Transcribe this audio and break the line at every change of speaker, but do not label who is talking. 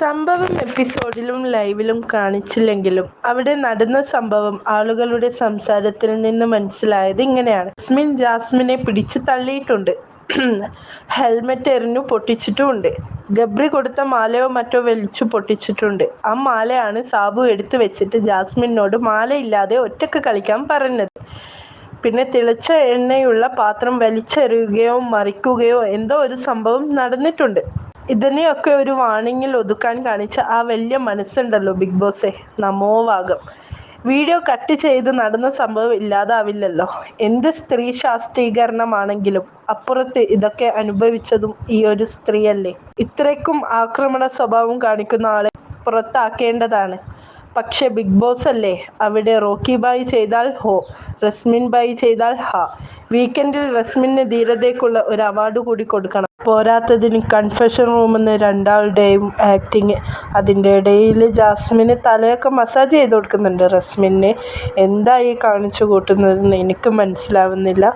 സംഭവം എപ്പിസോഡിലും ലൈവിലും കാണിച്ചില്ലെങ്കിലും അവിടെ നടന്ന സംഭവം ആളുകളുടെ സംസാരത്തിൽ നിന്ന് മനസ്സിലായത് ഇങ്ങനെയാണ്. ജസ്മിൻ ജാസ്മിനെ പിടിച്ചു തള്ളിയിട്ടുണ്ട്. ഹെൽമെറ്റ് എറിഞ്ഞു പൊട്ടിച്ചിട്ടുമുണ്ട്. ഗബ്രി കൊടുത്ത മാലയോ മറ്റോ വലിച്ചു പൊട്ടിച്ചിട്ടുണ്ട്. ആ മാലയാണ് സാബു എടുത്തു വെച്ചിട്ട് ജാസ്മിനോട് മാലയില്ലാതെ ഒറ്റയ്ക്ക് കളിക്കാൻ പറഞ്ഞത്. പിന്നെ തിളച്ച എണ്ണയുള്ള പാത്രം വലിച്ചെറിയുകയോ മറിക്കുകയോ എന്തോ ഒരു സംഭവം നടന്നിട്ടുണ്ട്. ഇതിനെയൊക്കെ ഒരു വാണിങ്ങിൽ ഒതുക്കാൻ കാണിച്ച ആ വലിയ മനസ്സുണ്ടല്ലോ ബിഗ് ബോസേ നമോവാകം. വീഡിയോ കട്ട് ചെയ്ത് നടന്ന സംഭവം ഇല്ലാതാവില്ലല്ലോ. എന്ത് സ്ത്രീ ശാസ്ത്രീകരണമാണെങ്കിലും അപ്പുറത്ത് ഇതൊക്കെ അനുഭവിച്ചതും ഈ ഒരു സ്ത്രീയല്ലേ. ഇത്രയ്ക്കും ആക്രമണ സ്വഭാവം കാണിക്കുന്ന ആളെ പുറത്താക്കേണ്ടതാണ്. പക്ഷെ ബിഗ് ബോസ് അല്ലേ അവിടെ റോക്കി ബായി ചെയ്താൽ ഹോ, റസ്മിൻ ബായി ചെയ്താൽ ഹാ. വീക്കെൻഡിൽ റസ്മിന് ധീരതയ്ക്കുള്ള ഒരു അവാർഡ് കൂടി കൊടുക്കണം. പോരാത്തതിന് കൺഫെഷൻ റൂമെന്ന് രണ്ടാളുടെയും ആക്ടിങ്. അതിന്റെ ഇടയിൽ ജാസ്മിന് തലയൊക്കെ മസാജ് ചെയ്ത് കൊടുക്കുന്നുണ്ട് റസ്മിന്. എന്താ ഈ കാണിച്ചു കൂട്ടുന്നതെന്ന് എനിക്ക് മനസ്സിലാവുന്നില്ല.